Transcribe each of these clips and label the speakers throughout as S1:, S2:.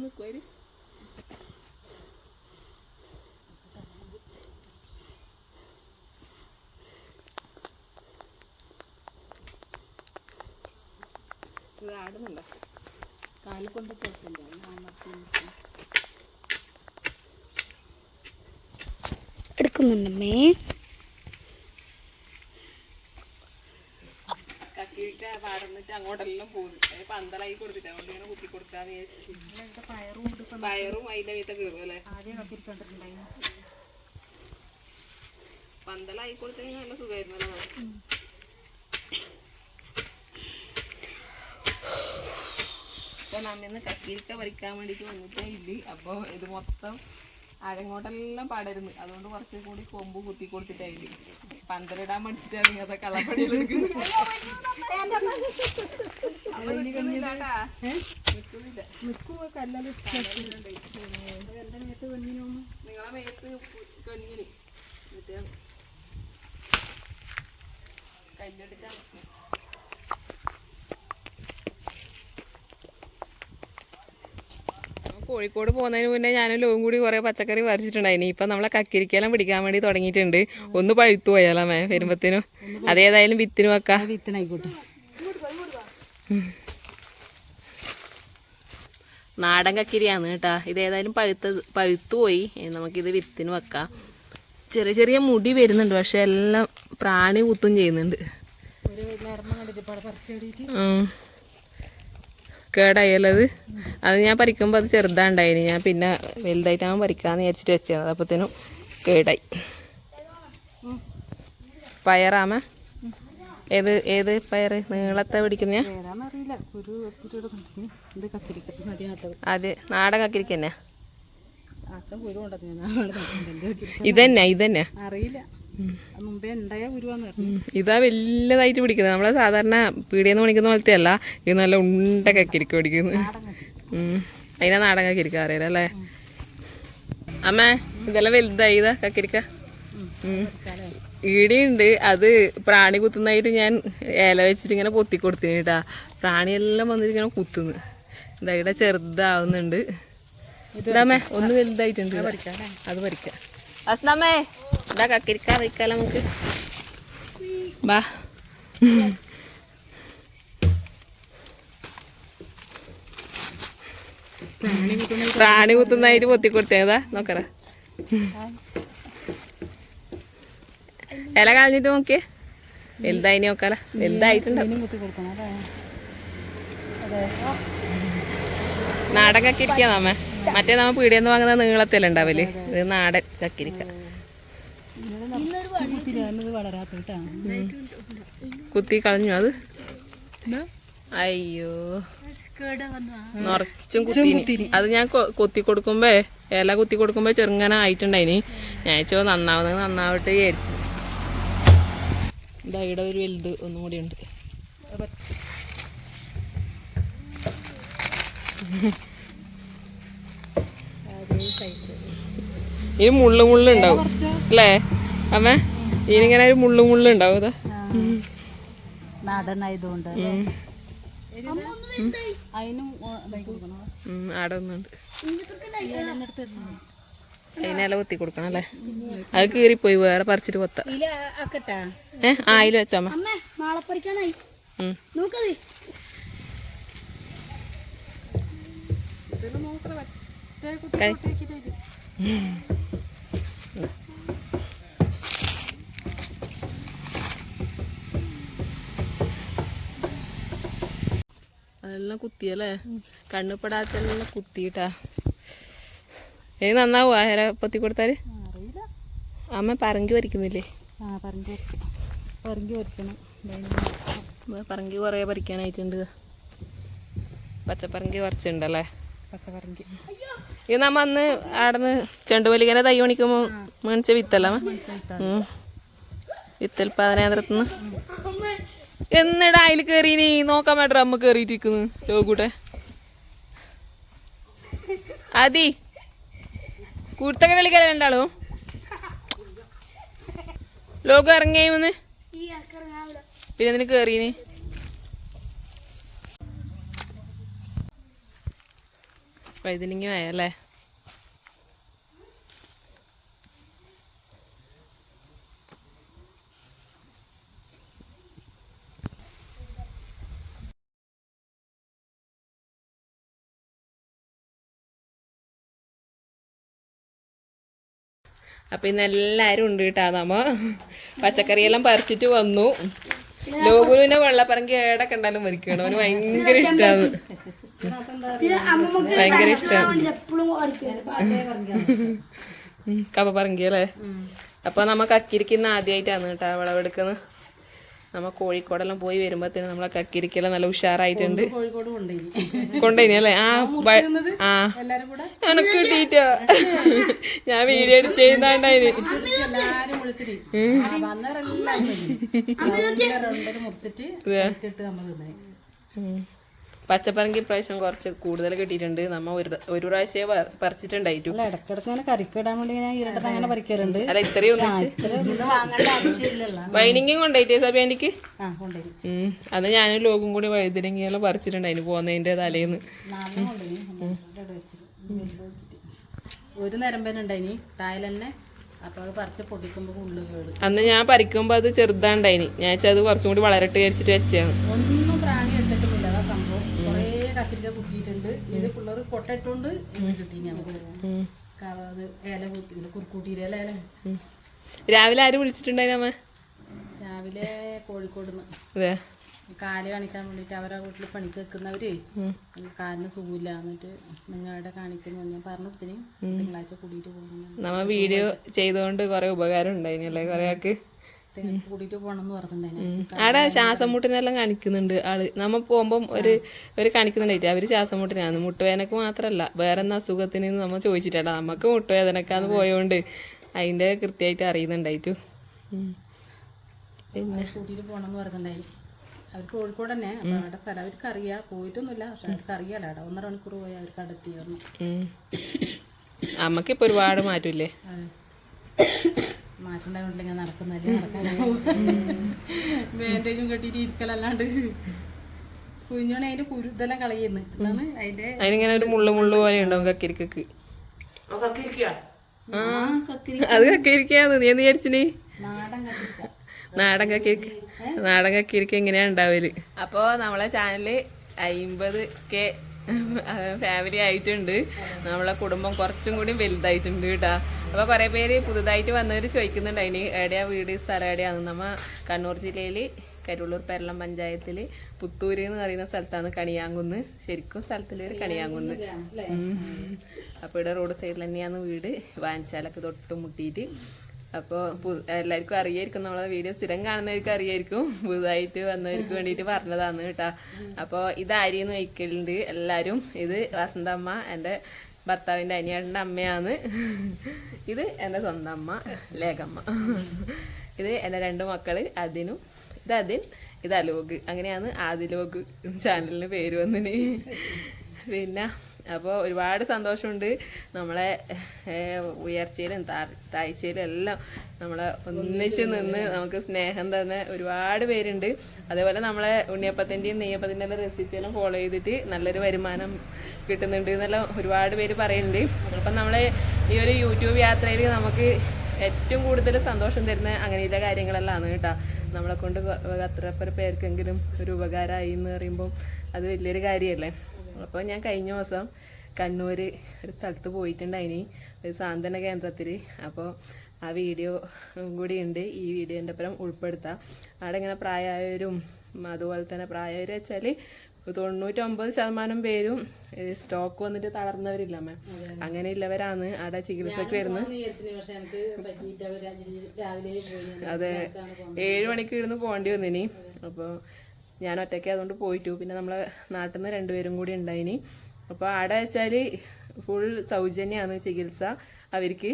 S1: നിൽക്കുവാര് ഇത് ആടുന്നുണ്ടോ
S2: കാൽ കൊണ്ട് ചേർക്കണ്ടേ?
S3: എടുക്കുന്നുണ്ടമ്മേ
S1: അങ്ങോട്ടെല്ലാം പോകുന്നു. അത് പന്തലായി കൊടുത്തിട്ട് അതുകൊണ്ട് ഇങ്ങനെ കുത്തി കൊടുക്കാന്ന് വിചാരിച്ചു.
S2: പയറും
S1: അതിന്റെ വീട്ടിൽ കയറും അല്ലേ? പന്തലായി കൊടുത്തെങ്കിൽ നല്ല സുഖമായിരുന്നല്ലോ ഇപ്പൊ നമ്മിന്ന് കക്കിരിക്ക പറിക്കാൻ വേണ്ടിട്ട് വന്നിട്ടേ ഇല്ല. അപ്പൊ ഇത് മൊത്തം അരങ്ങോട്ടെല്ലാം പാടരുന്നു അതുകൊണ്ട് കുറച്ച് കൂടി കൊമ്പ് കുത്തി കൊടുത്തിട്ടായി പന്തലിടാൻ പഠിച്ചിട്ടാണ് ഇങ്ങനത്തെ കളപ്പടി
S2: നിൽക്കുമ്പോ കല്ലത് എന്റെ മേത്ത് വെണ്ണിനൊന്നും
S1: നിങ്ങളെ മേത്ത് കണ്ണിന്. കല്ലെടുക്കാൻ കോഴിക്കോട് പോകുന്നതിന് മുന്നേ ഞാനും ലോവും കൂടി കുറേ പച്ചക്കറി പറിച്ചിട്ടുണ്ടായിനി ഇപ്പം നമ്മളെ കക്കിരിക്കെല്ലാം പിടിക്കാൻ വേണ്ടി തുടങ്ങിയിട്ടുണ്ട്. ഒന്ന് പഴുത്തു പോയാലേ വരുമ്പത്തേനും. അതേതായാലും വിത്തിന് വെക്കാം.
S2: വിത്തിനായിക്കോട്ടെ.
S1: നാടൻ കക്കിരിയാണ് കേട്ടാ. ഇതേതായാലും പഴുത്ത പഴുത്തു പോയി. നമുക്കിത് വിത്തിന് വെക്കാം. ചെറിയ ചെറിയ മുടി വരുന്നുണ്ട് പക്ഷെ എല്ലാം പ്രാണി കുത്തും ചെയ്യുന്നുണ്ട്. കേടായല്ലത് അത് ഞാൻ പറിക്കുമ്പോൾ അത് ചെറുതാണ്ടായിന്. ഞാൻ പിന്നെ വലുതായിട്ടാകുമ്പോൾ പറിക്കാന്ന് വിചാരിച്ചിട്ട് വെച്ചത്. അതപ്പോഴത്തേനും കേടായി. പയറാമ? ഏത് ഏത് പയറ്? നീളത്തെ പിടിക്കുന്ന? അത് നാടൻ
S2: കക്കിരിക്കന്നെ?
S1: ഇതന്നെ ഇതന്നെ.
S2: അറിയില്ല. മുമ്പേ ഉണ്ടായ കുരുവാന്ന് പറഞ്ഞു.
S1: ഇതാ വലുതായിട്ട് പിടിക്കുന്നത്. നമ്മളെ സാധാരണ പീടിയെന്ന് പണിക്കുന്ന പോലത്തെ അല്ല ഇത് നല്ല ഉണ്ട കക്കിരിക്ക. പിടിക്കുന്നത്. അതിനാ നാടൻ കക്കിരിക്ക അറിയാലോ അല്ലേ? അമ്മ ഇതെല്ലാം വലുതായി. ഇതാ കക്കിരിക്ക. ഈടിയുണ്ട് അത് പ്രാണി കുത്തുന്നതായിട്ട് ഞാൻ ഇല വെച്ചിട്ട് ഇങ്ങനെ പൊത്തി കൊടുത്തിന് കേട്ടാ. പ്രാണിയെല്ലാം വന്നിട്ട് ഇങ്ങനെ കുത്തുന്നു. ഇതാ ഇവിടെ ചെറുതാവുന്നുണ്ട്. ഇതാമേ ഒന്ന് വലുതായിട്ടുണ്ട്. അത് പറിക്കാം അസ്നാമേ ഇതാ കക്കിരിക്ക വയ്ക്കാലോ നമുക്ക്. വാ. പ്രാണി കുത്തുന്നതായിട്ട് പൊത്തി കൊടുത്തേതാ നോക്കറ ഇല കളഞ്ഞിട്ട് നോക്കിയേ. വലുതായി നോക്കാല. വലുതായിട്ടുണ്ട്
S2: ഇനിയും കുത്തി കൊടുക്കണം അതെ അതെ
S1: നാടൻ കക്കിരിക്കാ നമ്മ മറ്റേ നമ്മ പീടിയെന്ന് വാങ്ങുന്ന നീളത്തില ഉണ്ടാവൽ ഇത് നാടൻ കക്കിരിക്ക.
S2: കുത്തി
S1: കളഞ്ഞു അത്? അയ്യോ. നിറച്ചും കുത്തി അത് ഞാൻ കൊത്തി കൊടുക്കുമ്പോ ഇല കുത്തി കൊടുക്കുമ്പോ ചെറുങ്ങനെ ആയിട്ടുണ്ടായിനി. ഞാൻ ചോ നന്നാവുന്നത് നന്നാവട്ടെ വിചാരിച്ചു. ഇതാ ഇവിടെ ഒരു വലുത് ഒന്നും കൂടി ഉണ്ട്. ഈ മുള്ളു മുള്ളുണ്ടാവും അല്ലേ? അമ്മ ഇതിനിങ്ങനെ ഒരു മുള്ളു മുള്ളു ഉണ്ടാവും ഇതാ
S2: നാടനായതുകൊണ്ട്
S1: ആടെ ഒന്നുണ്ട് അതിനെല്ലാം കുത്തി കൊടുക്കണം അല്ലേ? അത് കീറിപ്പോയി വേറെ പറിച്ചിട്ട് കൊത്ത ഏ ആ അതിൽ വെച്ചാമ്മ.
S3: നോക്കത്.
S1: അതെല്ലാം കുത്തിയല്ലേ? കണ്ണുപ്പെടാത്തെല്ലാം കുത്തിയിട്ടാ. ഇനി നന്നാവോ ആര പൊത്തി കൊടുത്താൽ?
S2: അറിയില്ല.
S1: അമ്മ പറങ്കി
S2: പറഞ്ഞു പറഞ്ഞു വരയ്ക്കണം.
S1: പറങ്കി കുറേ പറിക്കാനായിട്ടുണ്ട്. പച്ചപ്പറങ്കി കുറച്ചുണ്ടല്ലേ
S2: പച്ചപ്പറങ്കി.
S1: ഇത് നമ്മ അന്ന് ആടന്ന് ചെണ്ടുമല്ലിക്കനെ തൈ പണിക്കുമ്പോൾ മേടിച്ച വിത്തല്ല വിത്തൽപാദനേന്ദ്രത്തുനിന്ന് എന്നിടാ അതിൽ കയറി നീ നോക്കാൻ വേണ്ട അമ്മ കയറിയിട്ടിരിക്കുന്നു ലോകൂട്ടെ അതി കൂട്ടൊക്കെ കളിക്കാൻ രണ്ടാളോ. ലോകം ഇറങ്ങിയെന്ന് പിന്നെ എന്തിനു കയറീനി വഴുതിനിങ്ങ ആയല്ലേ അപ്പൊ ഇന്ന് എല്ലാരും ഉണ്ട് കേട്ടാ നമ്മ പച്ചക്കറിയെല്ലാം പറിച്ചിട്ട് വന്നു. ലോകുവിനെ വെള്ളപ്പറങ്കി ഏടൊക്കെ ഉണ്ടാലും മരിക്കണം അവന് ഭയങ്കര ഇഷ്ടമാണ് ഭയങ്കര ഇഷ്ടമാണ് കപ്പ പറങ്കിയല്ലേ അപ്പൊ നമ്മ കക്കിരിക്കുന്ന ആദ്യമായിട്ടാണ് കേട്ടോ വിളവെടുക്കുന്നത്. നമ്മ കോഴിക്കോടെല്ലാം പോയി വരുമ്പോഴത്തേന് നമ്മളെ കക്കിരിക്കെല്ലാം നല്ല ഉഷാറായിട്ടുണ്ട്.
S2: കോഴിക്കോട് കൊണ്ടുപോയി
S1: അല്ലേ? ആ ആ എനക്ക് കിട്ടിയിട്ടോ. ഞാൻ വീഡിയോ എഡിറ്റ്
S2: വന്നവരെല്ലാം രണ്ടര മുറിച്ചിട്ട് നമ്മൾ.
S1: പച്ചപ്പറങ്കി പ്രാവശ്യം കുറച്ച് കൂടുതൽ കിട്ടിയിട്ടുണ്ട്. നമ്മ ഒരു ഒരു പ്രാവശ്യം പ- പറിച്ചിട്ടുണ്ടായിട്ടു.
S2: അല്ല ഇടക്കിടക്ക് അങ്ങനെ കറിക്കിടാൻ വേണ്ടി ഞാൻ ഇരട്ട അങ്ങനെ പറിക്കാറുണ്ട്.
S1: അല്ല ഇത്രയും വൈനിങ്ങും കൊണ്ടായിട്ടേ ഉം അന്ന് ഞാനും ലോകം കൂടി വഴുതിരങ്ങിയെല്ലാം പറിച്ചിട്ടുണ്ടായിന് പോകുന്നതിന്റെ തലേന്ന്.
S2: ഒരു നിരമ്പനുണ്ടായിനി താഴെ തന്നെ. അപ്പൊ അത് പറിച്ച് പൊട്ടിക്കുമ്പോ ഉള്ളു കേട്.
S1: അന്ന് ഞാൻ പറിക്കുമ്പോ അത് ചെറുതാണ്ടായിനി ഞാൻ വെച്ചാൽ അത് കുറച്ചും കൂടി വളരട്ട് വിചാരിച്ചിട്ട് വെച്ചാണ്
S2: വെച്ചിട്ടുമില്ല. അതാ സംഭവം. കുറേ കത്തിരിക്ക കുത്തിയിട്ടുണ്ട്. ഇത് പിള്ളേർ കൊട്ടയിട്ടുണ്ട് ഇന്ന് കിട്ടി
S1: നമുക്ക്.
S2: അത് ഇല കുത്തി കുറുക്കൂട്ടിയിലെ ഇല
S1: രാവിലെ ആര് വിളിച്ചിട്ടുണ്ടായിരുന്നു
S2: രാവിലെ കോഴിക്കോട് നിന്ന്
S1: അതെ.
S2: കാൽ കാണിക്കാൻ വേണ്ടിട്ട് അവരെ വീട്ടിൽ പണിക്ക് വെക്കുന്നവര്. കാലിന് സുഖമില്ല. എന്നിട്ട് നിങ്ങളുടെ കാണിക്കുന്നു. ഞാൻ പറഞ്ഞു കൊടുത്തിന് തിങ്കളാഴ്ച കൂടിയിട്ട് പോകുന്നു
S1: നമ്മ വീഡിയോ ചെയ്തുകൊണ്ട് കുറെ ഉപകാരം ഉണ്ടായിനല്ലേ കുറെ ആൾക്ക്.
S2: കൂടിയിട്ട് പോകണം എന്ന് പറഞ്ഞിട്ടുണ്ടായിരുന്നു.
S1: ആടെ ശ്വാസം മുട്ടിനെല്ലാം കാണിക്കുന്നുണ്ട് ആൾ. നമ്മ പോകുമ്പോ ഒരു ഒരു കാണിക്കുന്നുണ്ടായിട്ട് അവർ ശ്വാസം മുട്ടിനാണ് മുട്ടുവേദനക്ക് മാത്രല്ല വേറെ എന്നാ അസുഖത്തിന് നമ്മ ചോദിച്ചിട്ടാ നമുക്ക് മുട്ടുവേദനക്കാന്ന് പോയോണ്ട് അതിന്റെ കൃത്യമായിട്ട് അറിയുന്നുണ്ടായിട്ടു. പിന്നെ.
S2: കൂട്ടിയിട്ട് പോകണം എന്ന് പറഞ്ഞിട്ടുണ്ടായിരുന്നു അവർക്ക് കോഴിക്കോട് തന്നെ അവരുടെ സ്ഥലം അവർക്ക് അറിയാം പോയിട്ടൊന്നുമില്ല. പക്ഷെ അവർക്ക് അറിയാലോ അവിടെ ഒന്നര മണിക്കൂർ പോയി അവർക്ക് അവിടെ എത്തി പറഞ്ഞു
S1: ഉം. അമ്മക്കിപ്പോ ഒരുപാട് മാറ്റമില്ലേ?
S2: മാറ്റണ്ടായിട്ടില്ലെങ്കിൽ നടക്കുന്നതല്ലേ നടക്കാൻ ബാൻഡേജും കെട്ടിയിട്ട് ഇരിക്കലല്ലാണ്ട്. കുഞ്ഞോനെ അതിന്റെ കുരുതെല്ലാം കളയുന്നു. എന്നാണ് അതിന്റെ
S1: അതിനിങ്ങനെ ഒരു മുള്ളു മുള്ളു പോലെ ഉണ്ടാവും കക്കിരിക്കക്ക്. ആ അത് കക്കിരിക്കാന്ന് നീ എന്ന് വിചാരിച്ചിന്?
S2: നാടൻ
S1: കക്കിരിക്ക. നാടൻ കക്കിരിക്ക. എങ്ങനെയാ ഉണ്ടാവൽ? അപ്പോ നമ്മളെ ചാനൽ അയിമ്പത് കെ ഫാമിലി ആയിട്ടുണ്ട്. നമ്മളെ കുടുംബം കുറച്ചും കൂടി വലുതായിട്ടുണ്ട് കേട്ടാ. അപ്പൊ കുറെ പേര് പുതുതായിട്ട് വന്നവര് ചോദിക്കുന്നുണ്ട് അതിന് എവിടെയാ വീട് സ്ഥലം എവിടെയാന്ന്. നമ്മ കണ്ണൂർ ജില്ലയിൽ കരുളൂർ പെരളം പഞ്ചായത്തിൽ പുത്തൂര് എന്ന് പറയുന്ന സ്ഥലത്താണ് കണിയാങ്കുന്ന്. ശരിക്കും സ്ഥലത്തിൽ പേര് കണിയാങ്കുന്ന്. അപ്പൊ അപ്പോൾ ഇവിടെ റോഡ് സൈഡിൽ തന്നെയാണ് വീട്. വാങ്ങിച്ചാലൊക്കെ തൊട്ട് മുട്ടിയിട്ട്. അപ്പോൾ എല്ലാവർക്കും അറിയായിരിക്കും നമ്മളെ വീഡിയോ സ്ഥിരം കാണുന്നവർക്ക് അറിയായിരിക്കും. പുതുതായിട്ട് വന്നവർക്ക് വേണ്ടിയിട്ട് പറഞ്ഞതാണ് കേട്ടാ. അപ്പോൾ ഇത് ആര്യെന്ന് വയ്ക്കലുണ്ട്. എല്ലാവരും ഇത് വസന്തമ്മ എന്റെ ഭർത്താവിന്റെ അനിയേട്ടന്റെ അമ്മയാണ്. ഇത് എന്റെ സ്വന്തം അമ്മ ലേഖമ്മ. ഇത് എന്റെ രണ്ട് മക്കൾ അതിനും ഇത് അതിൻ ഇത് അലോക് അങ്ങനെയാണ് ആദിലോക് ചാനലിന് പേര് വന്നിന് പിന്നെ അപ്പോൾ ഒരുപാട് സന്തോഷമുണ്ട്. നമ്മളെ ഉയർച്ചയിലും താഴ്ചയിലും എല്ലാം നമ്മളെ ഒന്നിച്ച് നിന്ന് നമുക്ക് സ്നേഹം തന്ന ഒരുപാട് പേരുണ്ട്. അതേപോലെ നമ്മളെ ഉണ്ണിയപ്പത്തിന്റെയും നെയ്യപ്പത്തിന്റെ എല്ലാം റെസിപ്പിയെല്ലാം ഫോളോ ചെയ്തിട്ട് നല്ലൊരു വരുമാനം കിട്ടുന്നുണ്ട് എന്നെല്ലാം ഒരുപാട് പേര് പറയുന്നുണ്ട്. അപ്പം നമ്മളെ ഈ ഒരു യൂട്യൂബ് യാത്രയിൽ നമുക്ക് ഏറ്റവും കൂടുതൽ സന്തോഷം തരുന്ന അങ്ങനെയുള്ള കാര്യങ്ങളെല്ലാം ആണ് കേട്ടോ. നമ്മളെ കൊണ്ട് അത്ര പേർക്കെങ്കിലും ഒരു ഉപകാരമായി എന്ന് പറയുമ്പം അത് വലിയൊരു കാര്യമല്ലേ? അപ്പോൾ ഞാൻ കഴിഞ്ഞ മാസം കണ്ണൂർ ഒരു സ്ഥലത്ത് പോയിട്ടുണ്ടായിനി ഒരു സാന്ത്വന കേന്ദ്രത്തിൽ അപ്പോൾ ആ വീഡിയോ കൂടി ഉണ്ട് ഈ വീഡിയോന്റെ ഒപ്പം ഉൾപ്പെടുത്താം. അവിടെ ഇങ്ങനെ പ്രായമായവരും അതുപോലെ തന്നെ പ്രായമായവർ വെച്ചാൽ തൊണ്ണൂറ്റൊമ്പത് ശതമാനം പേരും സ്റ്റോക്ക് വന്നിട്ട് തളർന്നവരില്ല അമ്മ അങ്ങനെയുള്ളവരാണ് അവിടെ ചികിത്സക്ക് വരുന്നത്. അതെ ഏഴ് മണിക്ക് ഇരുന്ന് പോകേണ്ടി വന്നിനി. അപ്പോൾ ഞാൻ ഒറ്റയ്ക്ക് അതുകൊണ്ട് പോയിട്ടു. പിന്നെ നമ്മളെ നാട്ടിൽ നിന്ന് രണ്ടുപേരും കൂടി ഉണ്ടായിനി. അപ്പോൾ അവിടെ വെച്ചാൽ ഫുൾ സൗജന്യമാണ് ചികിത്സ. അവർക്ക്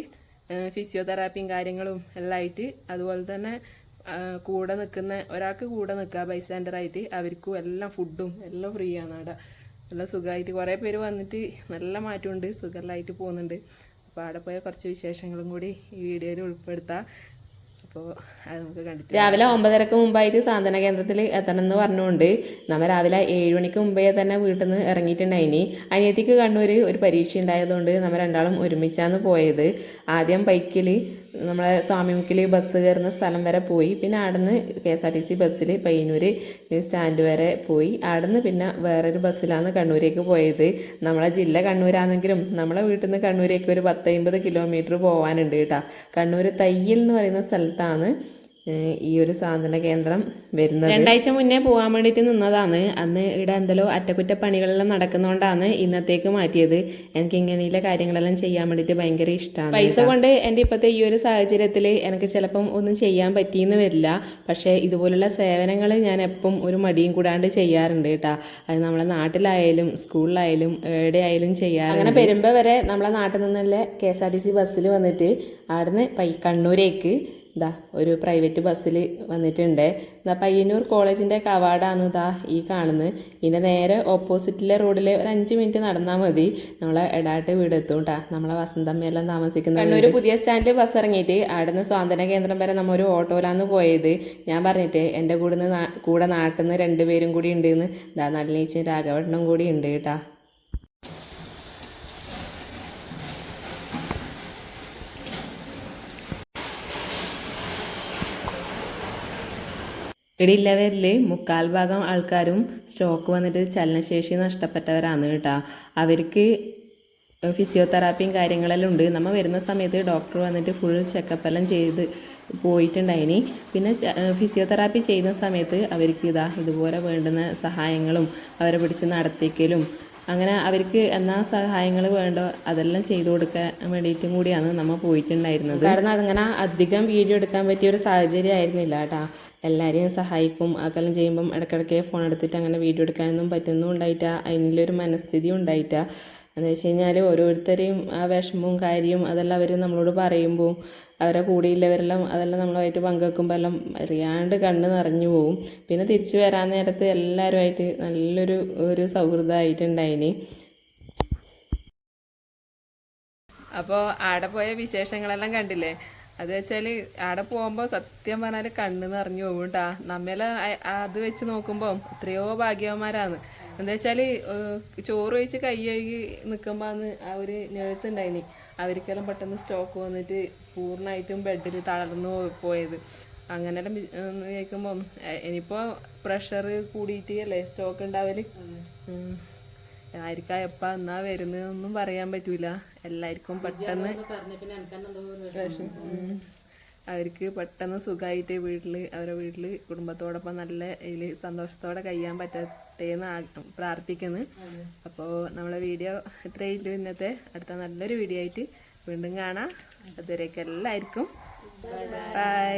S1: ഫിസിയോതെറാപ്പിയും കാര്യങ്ങളും എല്ലാം ആയിട്ട് അതുപോലെ തന്നെ കൂടെ നിൽക്കുന്ന ഒരാൾക്ക് കൂടെ നിൽക്കുക ബൈസ്റ്റാൻഡറായിട്ട് അവർക്കും എല്ലാം ഫുഡും എല്ലാം ഫ്രീ ആണ് അവിടെ നല്ല സുഖമായിട്ട് കുറേ പേര് വന്നിട്ട് നല്ല മാറ്റമുണ്ട് സുഖമായിട്ട് പോകുന്നുണ്ട്. അപ്പോൾ അവിടെ പോയ കുറച്ച് വിശേഷങ്ങളും കൂടി ഈ വീഡിയോയിൽ ഉൾപ്പെടുത്താം. അപ്പോൾ അത് നമുക്ക് കണ്ടിട്ട് രാവിലെ ഒമ്പതരക്ക് മുമ്പായിട്ട് സാന്ത്വന കേന്ദ്രത്തിൽ എത്തണം എന്ന് പറഞ്ഞുകൊണ്ട് നമ്മൾ രാവിലെ ഏഴ് മണിക്ക് മുമ്പേ തന്നെ വീട്ടിൽ നിന്ന് ഇറങ്ങിയിട്ടുണ്ടായിനി അനിയത്തിക്ക് കണ്ണൂർ ഒരു പരീക്ഷ ഉണ്ടായതുകൊണ്ട് നമ്മൾ രണ്ടാളും ഒരുമിച്ചാണ് പോയത്. ആദ്യം ബൈക്കിൽ നമ്മളെ സ്വാമിമുക്കിൽ ബസ് കയറുന്ന സ്ഥലം വരെ പോയി. പിന്നെ അവിടുന്ന് K S R T C ബസ്സിൽ പയ്യന്നൂർ സ്റ്റാൻഡ് വരെ പോയി. അവിടുന്ന് പിന്നെ വേറൊരു ബസ്സിലാണ് കണ്ണൂരേക്ക് പോയത്. നമ്മളെ ജില്ല കണ്ണൂരാണെങ്കിലും നമ്മളെ വീട്ടിൽ നിന്ന് കണ്ണൂരേക്ക് ഒരു പത്തമ്പത് കിലോമീറ്റർ പോകാനുണ്ട് കേട്ടോ. കണ്ണൂർ തയ്യൽ എന്ന് പറയുന്ന സ്ഥലത്താണ് ഈ ഒരു സാന്ത്വന കേന്ദ്രം വരുന്നത്. രണ്ടാഴ്ച മുന്നേ പോകാൻ വേണ്ടിയിട്ട് നിന്നതാണ്. അന്ന് ഇവിടെ എന്തെല്ലോ അറ്റകുറ്റപ്പണികളെല്ലാം നടക്കുന്നതുകൊണ്ടാണ് ഇന്നത്തേക്ക് മാറ്റിയത്. എനിക്ക് ഇങ്ങനെയുള്ള കാര്യങ്ങളെല്ലാം ചെയ്യാൻ വേണ്ടിയിട്ട് ഭയങ്കര ഇഷ്ടമാണ് പൈസ കൊണ്ട് എന്റെ ഇപ്പോഴത്തെ ഈ ഒരു സാഹചര്യത്തിൽ എനിക്ക് ചിലപ്പം ഒന്നും ചെയ്യാൻ പറ്റിയെന്ന് വരില്ല. പക്ഷേ ഇതുപോലുള്ള സേവനങ്ങൾ ഞാൻ എപ്പം ഒരു മടിയും കൂടാണ്ട് ചെയ്യാറുണ്ട് കേട്ടോ. അത് നമ്മളെ നാട്ടിലായാലും സ്കൂളിലായാലും എവിടെ ആയാലും ചെയ്യാറ് അങ്ങനെ പെരുമ്പ വരെ നമ്മളെ നാട്ടിൽ നിന്നല്ലേ K S R T C ബസ്സിൽ വന്നിട്ട് അവിടുന്ന് പൈ കണ്ണൂരേക്ക് ഇതാ ഒരു പ്രൈവറ്റ് ബസ്സിൽ വന്നിട്ടുണ്ട്. ഇതാ പയ്യന്നൂർ കോളേജിന്റെ കവാടാണ് ഇതാ ഈ കാണുന്നത്. ഇതിന്റെ നേരെ ഓപ്പോസിറ്റിലെ റോഡിൽ ഒരു അഞ്ച് മിനിറ്റ് നടന്നാൽ മതി. നമ്മളെ എടാട്ട് വീടെത്തും കേട്ടോ നമ്മളെ വസന്തമ്മയെല്ലാം താമസിക്കുന്ന കണ്ണൂർ പുതിയ സ്റ്റാൻഡിൽ ബസ് ഇറങ്ങിയിട്ട് അവിടെ നിന്ന് സ്വാതന്ത്ര്യ കേന്ദ്രം വരെ നമ്മൾ ഒരു ഓട്ടോയിലാണ് പോയത്. ഞാൻ പറഞ്ഞിട്ട് എന്റെ കൂടെ നിന്ന് കൂടെ നാട്ടിൽ നിന്ന് രണ്ടുപേരും കൂടി ഉണ്ട് എന്ന് ഇതാ നളിനീച്ചും രാഘവണ്ണനും കൂടി ഉണ്ട് കേട്ടാ ഇടിയില്ലവരിൽ മുക്കാൽ ഭാഗം ആൾക്കാരും സ്ട്രോക്ക് വന്നിട്ട് ചലനശേഷി നഷ്ടപ്പെട്ടവരാണ് കേട്ടോ. അവർക്ക് ഫിസിയോതെറാപ്പിയും കാര്യങ്ങളെല്ലാം ഉണ്ട്. നമ്മൾ വരുന്ന സമയത്ത് ഡോക്ടർ വന്നിട്ട് ഫുൾ ചെക്കപ്പ് എല്ലാം ചെയ്ത് പോയിട്ടുണ്ടായിനി. പിന്നെ ഫിസിയോതെറാപ്പി ചെയ്യുന്ന സമയത്ത് അവർക്ക് ഇതാ ഇതുപോലെ വേണ്ടുന്ന സഹായങ്ങളും അവരെ പിടിച്ച് നടത്തിക്കലും അങ്ങനെ അവർക്ക് എന്നാ സഹായങ്ങൾ വേണ്ടോ അതെല്ലാം ചെയ്തു കൊടുക്കാൻ വേണ്ടിയിട്ടും കൂടിയാണ് നമ്മൾ പോയിട്ടുണ്ടായിരുന്നത്. കാരണം അതങ്ങനെ അധികം വീഡിയോ എടുക്കാൻ പറ്റിയ ഒരു സാഹചര്യം ആയിരുന്നില്ല കേട്ടാ. എല്ലാവരെയും സഹായിക്കും. അതെല്ലാം ചെയ്യുമ്പം ഇടയ്ക്കിടയ്ക്ക് ഫോൺ എടുത്തിട്ട് അങ്ങനെ വീഡിയോ എടുക്കാനൊന്നും പറ്റുന്നും ഉണ്ടായിട്ടാ. അതിനുള്ളൊരു മനസ്ഥിതി ഉണ്ടായിട്ടാ. എന്ന് വെച്ച് കഴിഞ്ഞാൽ ഓരോരുത്തരെയും ആ വിഷമവും കാര്യവും അതെല്ലാം അവർ നമ്മളോട് പറയുമ്പോൾ അവരെ കൂടെയുള്ളവരെല്ലാം അതെല്ലാം നമ്മളുമായിട്ട് പങ്കുവെക്കുമ്പോൾ എല്ലാം അറിയാണ്ട് കണ്ണ് നിറഞ്ഞു പോവും. പിന്നെ തിരിച്ചു വരാൻ നേരത്ത് എല്ലാവരുമായിട്ട് നല്ലൊരു ഒരു സൗഹൃദമായിട്ടുണ്ടായിനി. അപ്പോൾ ആടെ പോയ വിശേഷങ്ങളെല്ലാം കണ്ടില്ലേ? അത് വെച്ചാൽ ആടെ പോകുമ്പോൾ സത്യം പറഞ്ഞാൽ കണ്ണ് നിറഞ്ഞു പോകും നമ്മളെ അത് വെച്ച് നോക്കുമ്പോൾ എത്രയോ ഭാഗ്യവന്മാരാണ് എന്താ വെച്ചാൽ ചോറ് വെച്ച് കൈ കഴുകി നിക്കുമ്പോന്ന് ആ ഒരു നേഴ്സ് ഉണ്ടായിനി അവർക്കെല്ലാം പെട്ടെന്ന് സ്റ്റോക്ക് വന്നിട്ട് പൂർണമായിട്ടും ബെഡിൽ തളർന്നു പോയത്. അങ്ങനെല്ലാം കേൾക്കുമ്പോ ഇനിയിപ്പോ ഇനിയിപ്പോൾ പ്രഷർ കൂടിയിട്ട് അല്ലേ സ്റ്റോക്ക് ഉണ്ടാവൽ ആയിരിക്കാ ആർക്കാ എപ്പാ എന്നാ വരുന്നതെന്നൊന്നും പറയാൻ പറ്റൂല. എല്ലാവർക്കും പെട്ടെന്ന്. അവർക്ക് പെട്ടെന്ന് സുഖമായിട്ട് വീട്ടിൽ അവരെ വീട്ടിൽ കുടുംബത്തോടൊപ്പം നല്ല ഇതിൽ സന്തോഷത്തോടെ കഴിയാൻ പറ്റട്ടെ എന്ന് പ്രാർത്ഥിക്കുന്നു. അപ്പോൾ നമ്മളെ വീഡിയോ ഇത്രയുള്ളൂ ഇന്നത്തെ. അടുത്ത നല്ലൊരു വീഡിയോ ആയിട്ട് വീണ്ടും കാണാം. അതുവരേക്കും എല്ലാവർക്കും. ബൈ